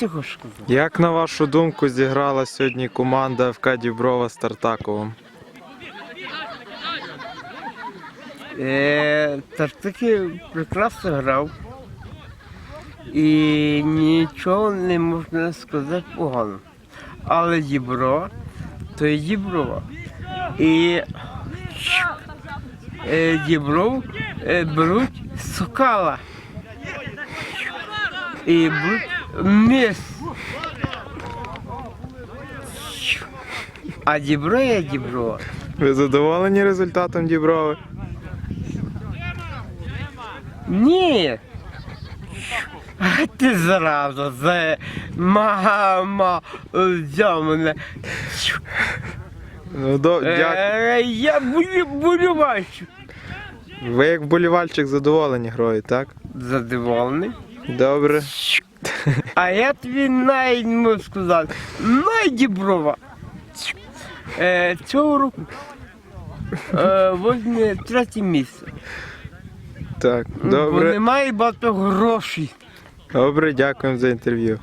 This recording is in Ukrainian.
ти хочеш сказати? Як на вашу думку зіграла сьогодні команда ФК Діброва з Тартаковим? Е, Тартики прекрасно грав. І нічого не можна сказати погано. Але Дібро, то є Дібро. І е, Дібров е, беруть сокала. І беруть міс. А Дібро є Дібро. Ви задоволені результатом Діброви? Ні. А ти зразу за мама взяв мене. Ну, до... Е, я буду болівальщик. Ви як вболівальчик задоволені грою, так? Задоволений. Добре. А я тобі навіть можу сказати, найдіброва. Е, цього року е, возьме третє місце. Так, Бо добре. немає багато грошей. Добре, дякуємо за інтерв'ю.